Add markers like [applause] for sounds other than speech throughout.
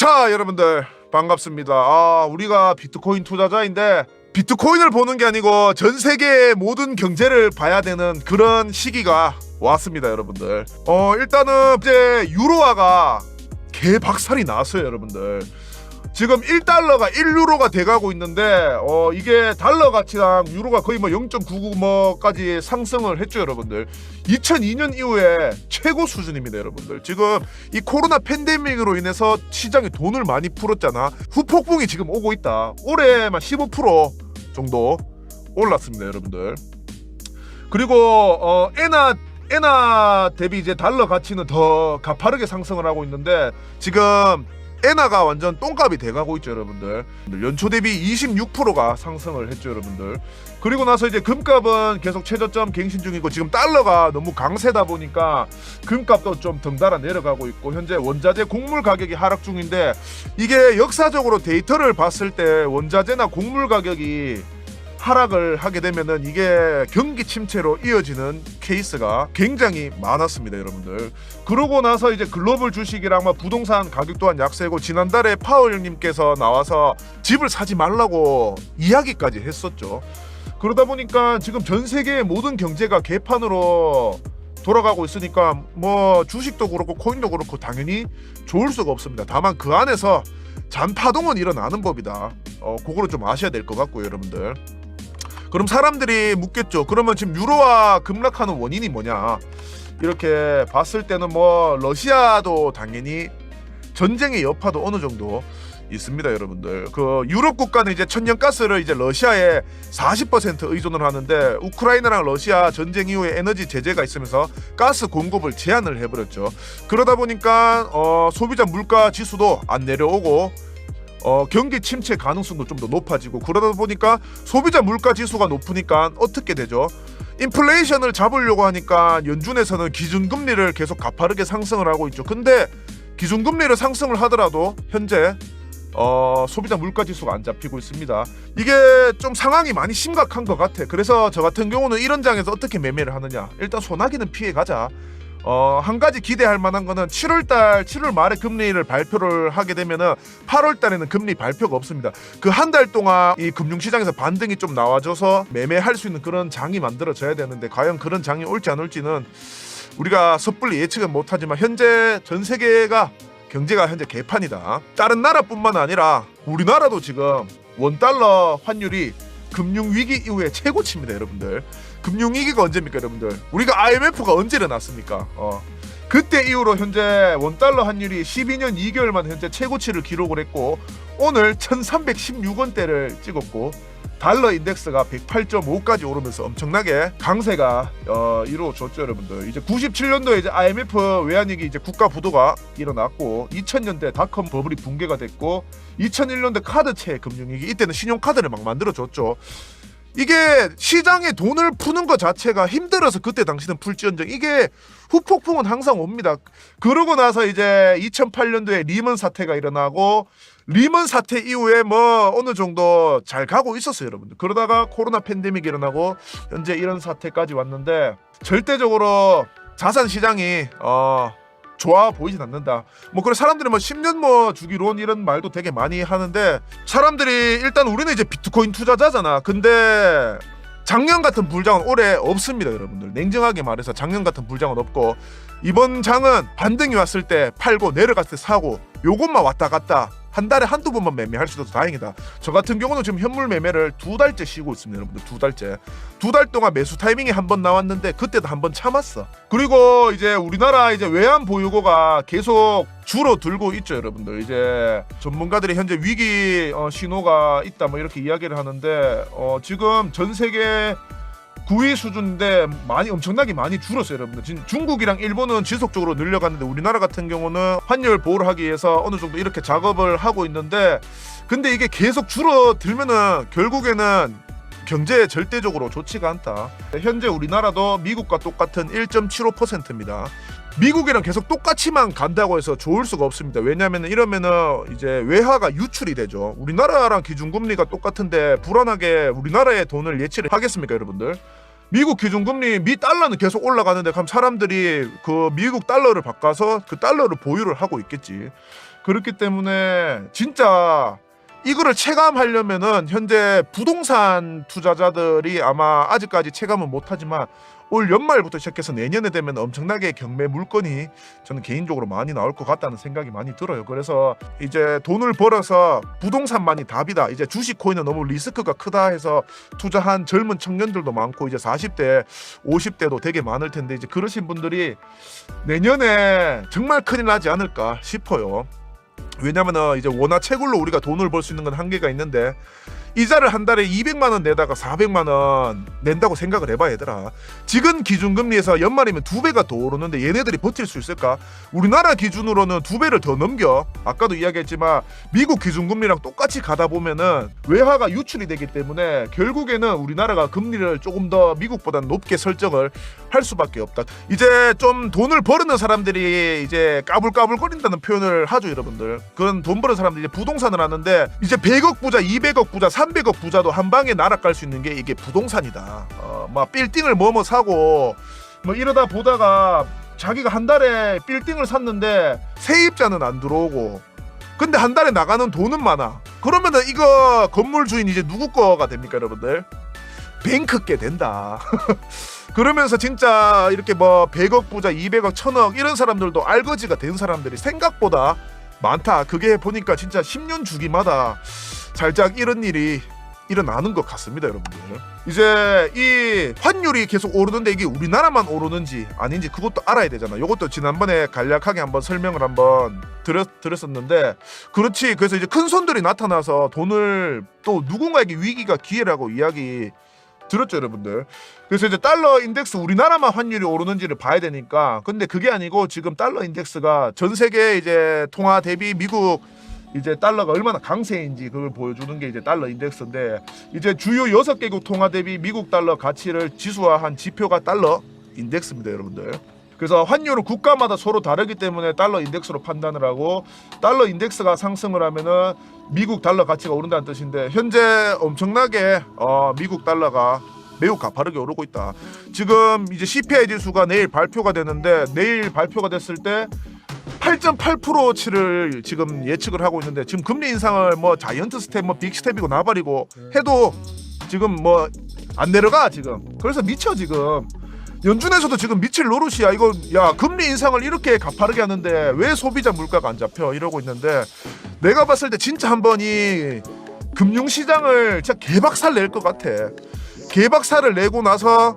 자 여러분들 반갑습니다. 아 우리가 비트코인 투자자인데 비트코인을 보는 게 아니고 전 세계의 모든 경제를 봐야 되는 그런 시기가 왔습니다 여러분들. 어 일단은 이제 유로화가 개박살이 나왔어요 여러분들 지금 1달러가 1유로가 돼가고 있는데 어 이게 달러 가치랑 유로가 거의 뭐 0.99뭐까지 상승을 했죠 여러분들. 2002년 이후에 최고 수준입니다 여러분들. 지금 이 코로나 팬데믹으로 인해서 시장에 돈을 많이 풀었잖아. 후폭풍이 지금 오고 있다. 올해만 15% 정도 올랐습니다 여러분들. 그리고 어 에나 에나 대비 이제 달러 가치는 더 가파르게 상승을 하고 있는데 지금 에나가 완전 똥값이 돼가고 있죠 여러분들. 연초 대비 26%가 상승을 했죠 여러분들. 그리고 나서 이제 금값은 계속 최저점 갱신 중이고 지금 달러가 너무 강세다 보니까 금값도 좀 덩달아 내려가고 있고 현재 원자재 곡물 가격이 하락 중인데 이게 역사적으로 데이터를 봤을 때 원자재나 곡물 가격이 하락을 하게 되면은 이게 경기 침체로 이어지는 케이스가 굉장히 많았습니다, 여러분들. 그러고 나서 이제 글로벌 주식이랑 막 부동산 가격 또한 약세고 지난달에 파월 형님께서 나와서 집을 사지 말라고 이야기까지 했었죠. 그러다 보니까 지금 전 세계의 모든 경제가 개판으로 돌아가고 있으니까 뭐 주식도 그렇고 코인도 그렇고 당연히 좋을 수가 없습니다. 다만 그 안에서 잔파동은 일어나는 법이다. 어, 그거를 좀 아셔야 될 것 같고요, 여러분들. 그럼 사람들이 묻겠죠. 그러면 지금 유로화 급락하는 원인이 뭐냐? 이렇게 봤을 때는 뭐 러시아도 당연히 전쟁의 여파도 어느 정도 있습니다, 여러분들. 그 유럽 국가는 이제 천연가스를 이제 러시아에 40% 의존을 하는데 우크라이나랑 러시아 전쟁 이후에 에너지 제재가 있으면서 가스 공급을 제한을 해버렸죠. 그러다 보니까 어, 소비자 물가 지수도 안 내려오고 어, 경기 침체 가능성도 좀 더 높아지고 그러다 보니까 소비자 물가 지수가 높으니까 어떻게 되죠? 인플레이션을 잡으려고 하니까 연준에서는 기준금리를 계속 가파르게 상승을 하고 있죠. 근데 기준금리를 상승을 하더라도 현재 어, 소비자 물가 지수가 안 잡히고 있습니다. 이게 좀 상황이 많이 심각한 것 같아. 그래서 저 같은 경우는 이런 장에서 어떻게 매매를 하느냐? 일단 소나기는 피해 가자. 어, 한 가지 기대할 만한 거는 7월 달, 7월 말에 금리를 발표를 하게 되면은 8월 달에는 금리 발표가 없습니다. 그 한 달 동안 이 금융시장에서 반등이 좀 나와줘서 매매할 수 있는 그런 장이 만들어져야 되는데 과연 그런 장이 올지 안 올지는 우리가 섣불리 예측은 못하지만 현재 전 세계가 경제가 현재 개판이다. 다른 나라뿐만 아니라 우리나라도 지금 원 달러 환율이 금융 위기 이후에 최고치입니다, 여러분들. 금융 위기가 언제입니까, 여러분들? 우리가 IMF가 언제 일어났습니까? 어. 그때 이후로 현재 원 달러 환율이 12년 2개월 만에 현재 최고치를 기록을 했고 오늘 1,316원대를 찍었고 달러 인덱스가 108.5까지 오르면서 엄청나게 강세가 어, 이루어졌죠, 여러분들. 이제 97년도에 이제 IMF 외환위기 이제 국가 부도가 일어났고 2000년대 닷컴 버블이 붕괴가 됐고 2001년대 카드채 금융위기 이때는 신용카드를 막 만들어줬죠. 이게 시장에 돈을 푸는 것 자체가 힘들어서 그때 당시는 풀지언정 이게 후폭풍은 항상 옵니다. 그러고 나서 이제 2008년도에 리먼 사태가 일어나고 리먼 사태 이후에 뭐 어느 정도 잘 가고 있었어요, 여러분들. 그러다가 코로나 팬데믹이 일어나고 현재 이런 사태까지 왔는데 절대적으로 자산 시장이 어 좋아 보이진 않는다. 뭐 그래 사람들이 뭐 10년 뭐 주기론 이런 말도 되게 많이 하는데 사람들이 일단 우리는 이제 비트코인 투자자잖아. 근데 작년 같은 불장은 올해 없습니다, 여러분들. 냉정하게 말해서 작년 같은 불장은 없고 이번 장은 반등이 왔을 때 팔고 내려갔을 때 사고 요것만 왔다 갔다 한 달에 한두 번만 매매할 수 있어서 다행이다. 저 같은 경우는 지금 현물 매매를 두 달째 쉬고 있습니다, 여러분들. 두 달째. 두 달 동안 매수 타이밍이 한 번 나왔는데 그때도 한 번 참았어. 그리고 이제 우리나라 이제 외환 보유고가 계속 줄어들고 있죠, 여러분들. 이제 전문가들이 현재 위기 어, 신호가 있다 뭐 이렇게 이야기를 하는데 어, 지금 전 세계 9위 수준인데 많이 엄청나게 많이 줄었어요, 여러분들. 진- 중국이랑 일본은 지속적으로 늘려갔는데 우리나라 같은 경우는 환율 보호를 하기 위해서 어느 정도 이렇게 작업을 하고 있는데 근데 이게 계속 줄어들면은 결국에는 경제에 절대적으로 좋지가 않다. 현재 우리나라도 미국과 똑같은 1.75%입니다. 미국이랑 계속 똑같이만 간다고 해서 좋을 수가 없습니다. 왜냐하면 이러면은 이제 외화가 유출이 되죠. 우리나라랑 기준금리가 똑같은데 불안하게 우리나라의 돈을 예치를 하겠습니까, 여러분들? 미국 기준금리 미 달러는 계속 올라가는데 그럼 사람들이 그 미국 달러를 바꿔서 그 달러를 보유를 하고 있겠지. 그렇기 때문에 진짜 이거를 체감하려면은 현재 부동산 투자자들이 아마 아직까지 체감은 못하지만 올 연말부터 시작해서 내년에 되면 엄청나게 경매 물건이 저는 개인적으로 많이 나올 것 같다는 생각이 많이 들어요. 그래서 이제 돈을 벌어서 부동산만이 답이다. 이제 주식 코인은 너무 리스크가 크다 해서 투자한 젊은 청년들도 많고 이제 40대, 50대도 되게 많을 텐데 이제 그러신 분들이 내년에 정말 큰일 나지 않을까 싶어요. 왜냐면은 이제 원화 채굴로 우리가 돈을 벌 수 있는 건 한계가 있는데 이자를 한 달에 200만 원 내다가 400만 원 낸다고 생각을 해봐 얘들아. 지금 기준금리에서 연말이면 두 배가 더 오르는데 얘네들이 버틸 수 있을까? 우리나라 기준으로는 두 배를 더 넘겨. 아까도 이야기했지만 미국 기준금리랑 똑같이 가다 보면은 외화가 유출이 되기 때문에 결국에는 우리나라가 금리를 조금 더 미국보다 높게 설정을 할 수밖에 없다. 이제 좀 돈을 버는 사람들이 이제 까불까불거린다는 표현을 하죠 여러분들. 그런 돈 버는 사람들이 부동산을 하는데 이제 100억 부자 200억 부자 300억 부자도 한 방에 날아갈 수 있는 게 이게 부동산이다. 어, 막 빌딩을 뭐뭐 사고 뭐 이러다 보다가 자기가 한 달에 빌딩을 샀는데 세입자는 안 들어오고 근데 한 달에 나가는 돈은 많아. 그러면은 이거 건물 주인 이제 누구 거가 됩니까 여러분들? 뱅크 게 된다. [laughs] 그러면서 진짜 이렇게 뭐 100억 부자 200억 1000억 이런 사람들도 알거지가 된 사람들이 생각보다 많다. 그게 보니까 진짜 10년 주기마다 살짝 이런 일이 일어나는 것 같습니다 여러분들 이제 이 환율이 계속 오르는데 이게 우리나라만 오르는지 아닌지 그것도 알아야 되잖아. 이것도 지난번에 간략하게 한번 설명을 한번 드렸, 드렸었는데 그렇지. 그래서 이제 큰 손들이 나타나서 돈을 또 누군가에게 위기가 기회라고 이야기 들었죠 여러분들. 그래서 이제 달러 인덱스 우리나라만 환율이 오르는지를 봐야 되니까. 근데 그게 아니고 지금 달러 인덱스가 전 세계 이제 통화 대비 미국 이제 달러가 얼마나 강세인지 그걸 보여주는 게 이제 달러 인덱스인데 이제 주요 여섯 개국 통화 대비 미국 달러 가치를 지수화한 지표가 달러 인덱스입니다 여러분들 그래서 환율은 국가마다 서로 다르기 때문에 달러 인덱스로 판단을 하고 달러 인덱스가 상승을 하면은 미국 달러 가치가 오른다는 뜻인데 현재 엄청나게 어, 미국 달러가 매우 가파르게 오르고 있다. 지금 이제 CPI 지수가 내일 발표가 되는데 내일 발표가 됐을 때 8.8%치를 지금 예측을 하고 있는데 지금 금리 인상을 뭐 자이언트 스텝 뭐 빅스텝이고 나발이고 해도 지금 뭐 안 내려가 지금. 그래서 미쳐 지금. 연준에서도 지금 미칠 노릇이야. 이거 야 금리 인상을 이렇게 가파르게 하는데 왜 소비자 물가가 안 잡혀? 이러고 있는데 내가 봤을 때 진짜 한 번 이 금융시장을 진짜 개박살 낼 것 같아. 개박살을 내고 나서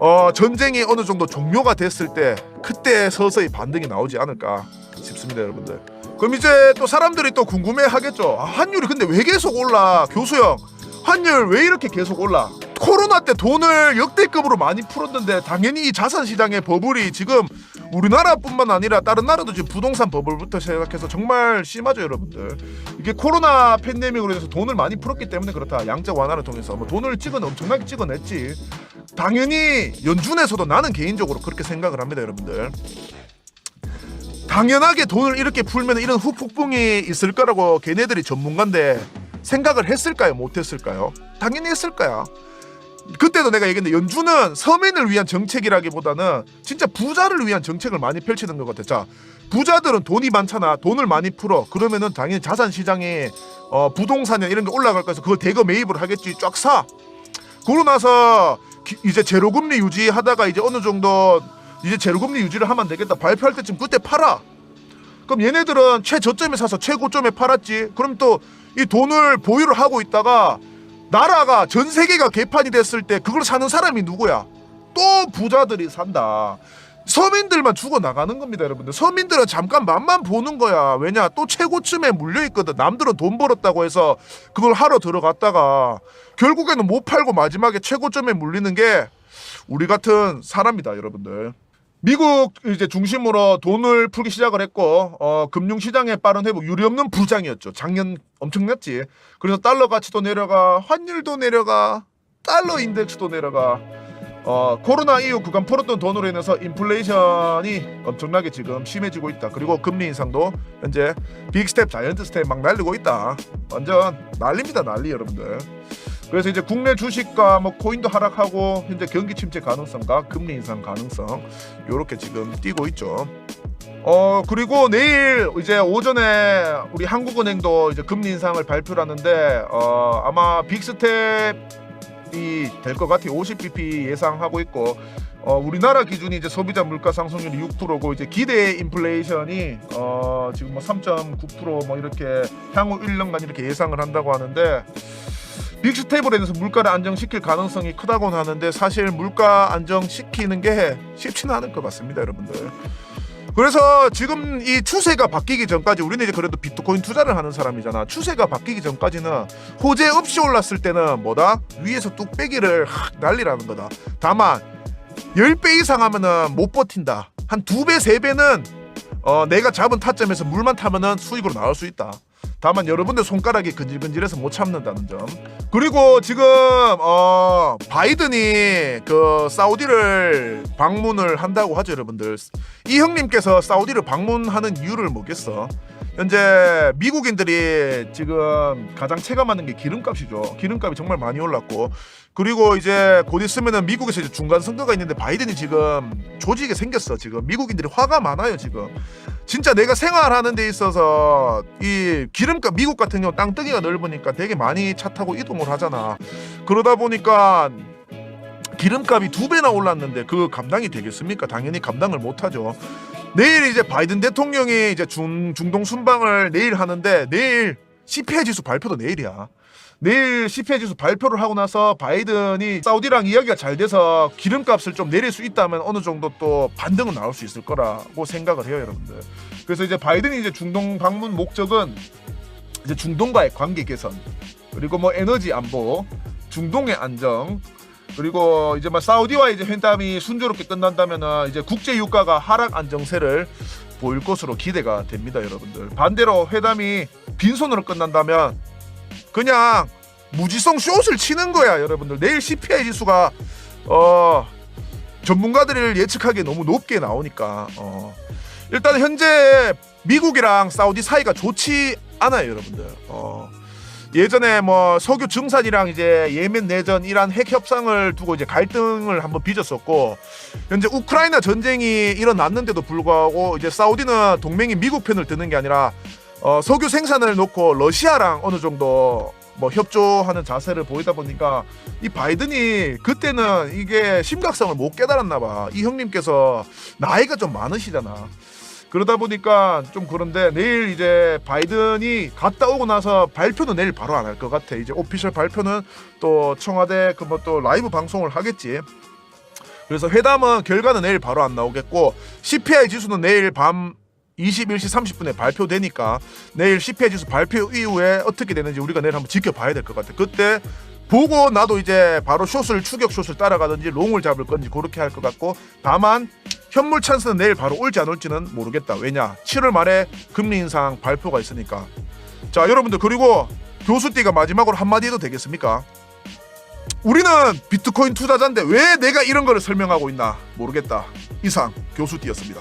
어, 전쟁이 어느 정도 종료가 됐을 때 그때 서서히 반등이 나오지 않을까 싶습니다 여러분들. 그럼 이제 또 사람들이 또 궁금해 하겠죠. 아, 환율이 근데 왜 계속 올라 교수형? 환율 왜 이렇게 계속 올라? 코로나 때 돈을 역대급으로 많이 풀었는데 당연히 이 자산 시장의 버블이 지금 우리나라뿐만 아니라 다른 나라도 지금 부동산 버블부터 시작해서 정말 심하죠 여러분들. 이게 코로나 팬데믹으로 해서 돈을 많이 풀었기 때문에 그렇다. 양적 완화를 통해서 뭐 돈을 찍은 엄청나게 찍어냈지 당연히 연준에서도 나는 개인적으로 그렇게 생각을 합니다 여러분들 당연하게 돈을 이렇게 풀면 이런 후폭풍이 있을 거라고 걔네들이 전문가인데 생각을 했을까요 못했을까요 당연히 했을 거야 그때도 내가 얘기했는데 연준은 서민을 위한 정책이라기보다는 진짜 부자를 위한 정책을 많이 펼치는 것 같아. 자, 부자들은 돈이 많잖아. 돈을 많이 풀어. 그러면은 당연히 자산 시장에 어, 부동산이나 이런 게 올라갈 거여서 그걸 대거 매입을 하겠지. 쫙 사. 그러고 나서 기- 이제 제로 금리 유지하다가 이제 어느 정도 이제 제로 금리 유지를 하면 안 되겠다. 발표할 때쯤 그때 팔아. 그럼 얘네들은 최저점에 사서 최고점에 팔았지. 그럼 또 이 돈을 보유를 하고 있다가 나라가 전 세계가 개판이 됐을 때 그걸 사는 사람이 누구야? 또 부자들이 산다. 서민들만 죽어 나가는 겁니다, 여러분들. 서민들은 잠깐 맛만 보는 거야. 왜냐? 또 최고점에 물려 있거든. 남들은 돈 벌었다고 해서 그걸 하러 들어갔다가 결국에는 못 팔고 마지막에 최고점에 물리는 게 우리 같은 사람이다, 여러분들. 미국 이제 중심으로 돈을 풀기 시작을 했고 어, 금융 시장의 빠른 회복 유리 없는 부장이었죠. 작년 엄청났지. 그래서 달러 가치도 내려가, 환율도 내려가, 달러 인덱스도 내려가. 어, 코로나 이후 그간 풀었던 돈으로 인해서 인플레이션이 엄청나게 지금 심해지고 있다. 그리고 금리 인상도 현재 빅스텝, 자이언트 스텝 막 날리고 있다. 완전 난립니다, 난리 여러분들. 그래서 이제 국내 주식과 뭐 코인도 하락하고 현재 경기 침체 가능성과 금리 인상 가능성 요렇게 지금 뛰고 있죠. 어 그리고 내일 이제 오전에 우리 한국은행도 이제 금리 인상을 발표하는데 어 아마 빅스텝 이될것 같아요. 50bp 예상하고 있고 어 우리나라 기준이 이제 소비자 물가 상승률이 6%고 이제 기대 인플레이션이 어 지금 뭐 3.9%뭐 이렇게 향후 1년간 이렇게 예상을 한다고 하는데 인해서 물가를 안정시킬 가능성이 크다고 하는데 사실 물가 안정시키는 게 쉽지는 않을 것 같습니다, 여러분들. 그래서 지금 이 추세가 바뀌기 전까지 우리는 이제 그래도 비트코인 투자를 하는 사람이잖아. 추세가 바뀌기 전까지는 호재 없이 올랐을 때는 뭐다? 위에서 뚝배기를 확 날리라는 거다. 다만 10배 이상 하면은 못 버틴다. 한두 배, 세 배는 어, 내가 잡은 타점에서 물만 타면은 수익으로 나올 수 있다. 다만 여러분들 손가락이 근질근질해서 못 참는다는 점. 그리고 지금 어 바이든이 그 사우디를 방문을 한다고 하죠, 여러분들. 이 형님께서 사우디를 방문하는 이유를 뭐겠어? 현재 미국인들이 지금 가장 체감하는 게 기름값이죠. 기름값이 정말 많이 올랐고 그리고 이제 곧 있으면은 미국에서 이제 중간 선거가 있는데 바이든이 지금 조직에 생겼어. 지금 미국인들이 화가 많아요. 지금 진짜 내가 생활하는 데 있어서 이 기름값 미국 같은 경우 땅덩이가 넓으니까 되게 많이 차 타고 이동을 하잖아. 그러다 보니까 기름값이 두 배나 올랐는데 그 감당이 되겠습니까? 당연히 감당을 못 하죠. 내일 이제 바이든 대통령이 이제 중, 중동 순방을 내일 하는데 내일 CPI 지수 발표도 내일이야. 내일 CPI 지수 발표를 하고 나서 바이든이 사우디랑 이야기가 잘 돼서 기름값을 좀 내릴 수 있다면 어느 정도 또 반등은 나올 수 있을 거라고 생각을 해요, 여러분들. 그래서 이제 바이든이 이제 중동 방문 목적은 이제 중동과의 관계 개선 그리고 뭐 에너지 안보, 중동의 안정 그리고 이제 막 사우디와 이제 회담이 순조롭게 끝난다면은 이제 국제 유가가 하락 안정세를 보일 것으로 기대가 됩니다, 여러분들. 반대로 회담이 빈손으로 끝난다면 그냥 무지성 숏을 치는 거야, 여러분들. 내일 CPI 지수가 어 전문가들을 예측하기에 너무 높게 나오니까 어 일단 현재 미국이랑 사우디 사이가 좋지 않아요, 여러분들. 어 예전에 뭐 석유 증산이랑 이제 예멘 내전 이란 핵 협상을 두고 이제 갈등을 한번 빚었었고 현재 우크라이나 전쟁이 일어났는데도 불구하고 이제 사우디는 동맹이 미국 편을 드는 게 아니라 어, 석유 생산을 놓고 러시아랑 어느 정도 뭐 협조하는 자세를 보이다 보니까 이 바이든이 그때는 이게 심각성을 못 깨달았나 봐. 이 형님께서 나이가 좀 많으시잖아. 그러다 보니까 좀 그런데 내일 이제 바이든이 갔다 오고 나서 발표는 내일 바로 안 할 것 같아. 이제 오피셜 발표는 또 청와대 그뭐 또 라이브 방송을 하겠지. 그래서 회담은 결과는 내일 바로 안 나오겠고 CPI 지수는 내일 밤 21시 30분에 발표되니까 내일 CPI 지수 발표 이후에 어떻게 되는지 우리가 내일 한번 지켜봐야 될 것 같아. 그때 보고 나도 이제 바로 숏을 추격 숏을 따라가든지 롱을 잡을 건지 그렇게 할 것 같고 다만 현물 찬스는 내일 바로 올지 안 올지는 모르겠다. 왜냐? 7월 말에 금리 인상 발표가 있으니까. 자, 여러분들 그리고 교수띠가 마지막으로 한마디 해도 되겠습니까? 우리는 비트코인 투자자인데 왜 내가 이런 거를 설명하고 있나 모르겠다. 이상 교수띠였습니다.